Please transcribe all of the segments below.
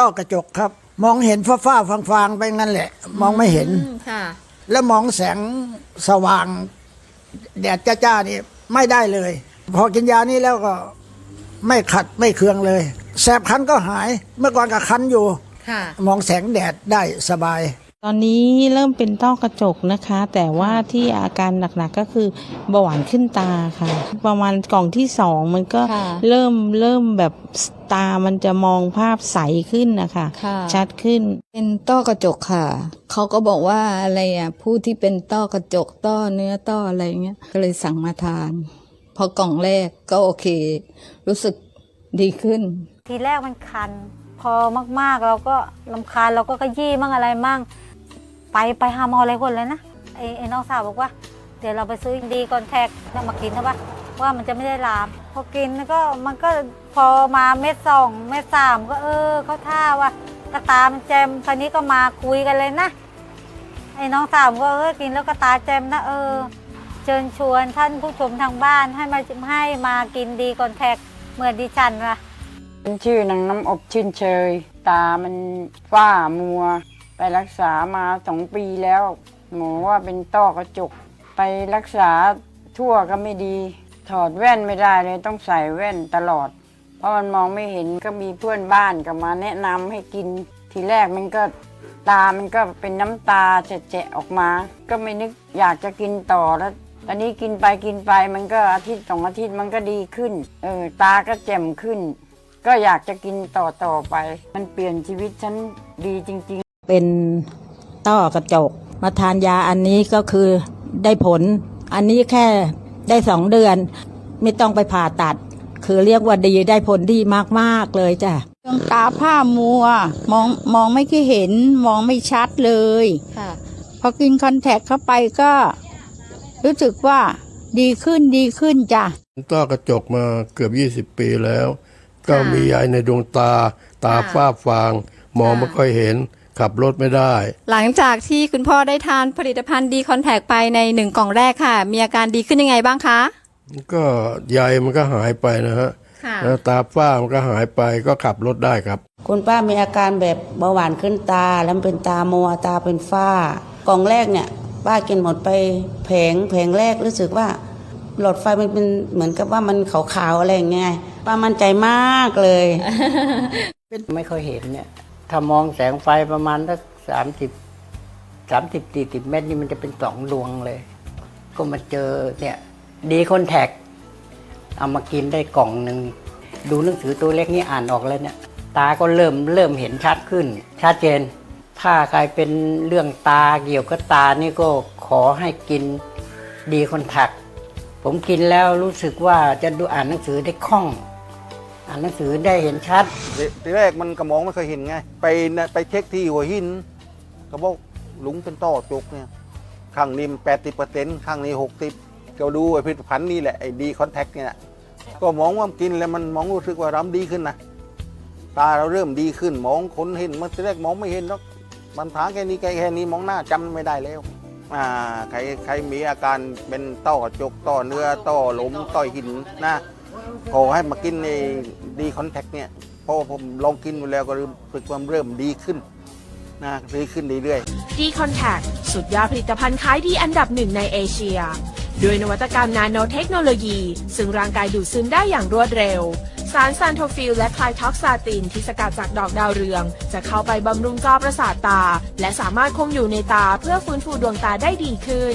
ต้อกระจกครับ มองเห็นฟ้าฟ้าๆฟางๆไปงั้นแหละ มองไม่เห็น อืมค่ะ แล้วมองแสงสว่าง แดดจ้าๆนี่ไม่ได้เลย พอกินยานี้แล้วก็ไม่ขัดไม่เคืองเลย แสบคันก็หาย เมื่อก่อนก็คันอยู่ ค่ะ มองแสงแดดได้สบาย ตอนนี้เริ่มเป็นต้อกระจกนะคะ แต่ว่าที่อาการหนักๆก็คือเบาหวานขึ้นตาค่ะ ประมาณกล่องที่สองมันก็ค่ะเริ่มเริ่มแบบตามันจะมองภาพใสขึ้นนะคะค่ะชัดขึ้น เป็นต้อกระจกค่ะ เขาก็บอกว่าอะไรอะผู้ที่เป็นต้อกระจกต้อเนื้อต้ออะไรเงี้ยก็เลยสั่งมาทาน พอกล่องแรกก็โอเค รู้สึกดีขึ้น ทีแรกมันคัน พอมากๆเราก็ลำคาญเราก็ขยี้มั่งอะไรมั่ง ไปไปหาหมออะไรคนเลยนะไอ้ไอ้น้องสาวบอกว่า เดี๋ยวเราไปซื้อดีก่อนแทกแล้วมากินนะปะว่ามันจะไม่ได้ลาม พอกินแล้วก็มันก็พอมาเม็ดสองเม็ดสามก็เออเขาท่าว่าตาตามันแจมคราวนี้ก็มาคุยกันเลยนะไอ้น้องสาวก็เออกินแล้วก็ตาแจมนะเออ เชิญชวนท่านผู้ชมทางบ้านให้มาให้มากินดีก่อนแทกเหมือนดิฉันนะเป็นชื่อนางน้ำอบชื่นเชย ตามันฝ้ามัว ไปรักษามาสองปีแล้ว หมอว่าเป็นต้อกระจก ไปรักษาทั่วก็ไม่ดี ถอดแว่นไม่ได้เลยต้องใส่แว่นตลอด เพราะมันมองไม่เห็นก็มีเพื่อนบ้านก็มาแนะนำให้กิน ทีแรกมันก็ตามันก็เป็นน้ำตาแจะๆออกมา ก็ไม่นึกอยากจะกินต่อแล้วตอนนี้กินไปกินไปมันก็อาทิตย์สองอาทิตย์มันก็ดีขึ้น เออตาก็แจ่มขึ้น ก็อยากจะกินต่อต่อไป มันเปลี่ยนชีวิตฉันดีจริง ๆ เป็นต้อกระจก มาทานยาอันนี้ก็คือได้ผล อันนี้แค่ได้สองเดือน ไม่ต้องไปผ่าตัด คือเรียกว่าดีได้ผลดีมาก ๆ เลยจ้ะดวงตาผ้ามัว มองมองไม่ค่อยเห็นมองไม่ชัดเลยค่ะพอกินคอนแทคเข้าไปก็ รู้สึกว่าดีขึ้นดีขึ้นจ้ะต้อกระจกมาเกือบ 20 ปีแล้ว ก็ค่ะมียายในดวงตา ตาค่ะฝ้าฟาง มองค่ะไม่ค่อยเห็น ขับรถไม่ได้ หลังจากที่คุณพ่อได้ทานผลิตภัณฑ์ดีคอนแทคไปในหนึ่งกล่องแรกค่ะ มีอาการดีขึ้นยังไงบ้างคะก็ใยมันก็หายไปนะฮะค่ะแล้วตาฝ้ามันก็หายไปก็ขับรถได้ครับ คุณป้ามีอาการแบบเบาหวานขึ้นตา แล้วเป็นตามัวตาเป็นฝ้ากล่องแรกเนี่ย ป้ากินหมดไปแผงแผงแรกรู้สึกว่า หลอดไฟมันเป็นเหมือนกับว่ามันขาวๆอะไรอย่างเงี้ยป้ามั่นใจมากเลย ไม่ค่อยเห็นเนี่ย ถ้ามองแสงไฟประมาณสักสามสิบสามสิบสี่สิบเมตรนี่มันจะเป็นสองดวงเลย ก็มาเจอเนี่ย ดีคอนแทคเอามากินได้กล่องหนึ่ง ดูหนังสือตัวเล็กนี่อ่านออกแล้วเนี่ย ตาก็เริ่มเริ่มเห็นชัดขึ้น ชัดเจน ถ้าใครเป็นเรื่องตาเกี่ยวกับตานี่ก็ขอให้กินดีคอนแทคผมกินแล้วรู้สึกว่าจะดูอ่านหนังสือได้คล่อง อ่านหนังสือได้เห็นชัด ทีแรกมันกระมองไม่เคยเห็นไง ไปนะไปเช็คที่หัวหินก็บอกลุงเป็นต้อจกเนี่ยข้างนี้แปดสิบเปอร์เซ็นต์ข้างนี้หกสิบก็ดูไอ้ผลิตภัณฑ์นี่แหละไอ้ดีคอนแทคเนี่ยนะก็มองว่ากินแล้วมันมองรู้สึกว่าเราดีขึ้นนะตาเราเริ่มดีขึ้นมองคนเห็นมันทีแรกมองไม่เห็นหรอกมันถาแค่นี้แค่นี้มองหน้าจำไม่ได้แล้วอ่าใครใครมีอาการเป็นต้อกระจกต้อเนื้อต้อหลมต้อหินนะ ขอให้มากินในดีคอนแทคเนี่ยเพราะว่าผมลองกินมาแล้วก็รู้สึกว่าเริ่มดีขึ้นนะดีขึ้นเรื่อยๆ D Contact สุดยอดผลิตภัณฑ์ขายดีอันดับหนึ่งในเอเชีย ด้วยนวัตกรรมนาโนเทคโนโลยี ซึ่งร่างกายดูดซึมได้อย่างรวดเร็ว สารซานโทฟิลและคลายท็อกซาตินที่สกัดจากดอกดาวเรือง จะเข้าไปบำรุงจอประสาทตา และสามารถคงอยู่ในตาเพื่อฟื้นฟูดวงตาได้ดีขึ้น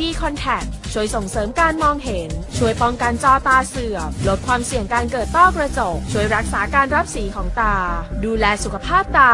ดีคอนแทคช่วยส่งเสริมการมองเห็น ช่วยป้องกันจอตาเสื่อม ลดความเสี่ยงการเกิดต้อกระจก ช่วยรักษาการรับสีของตา ดูแลสุขภาพตา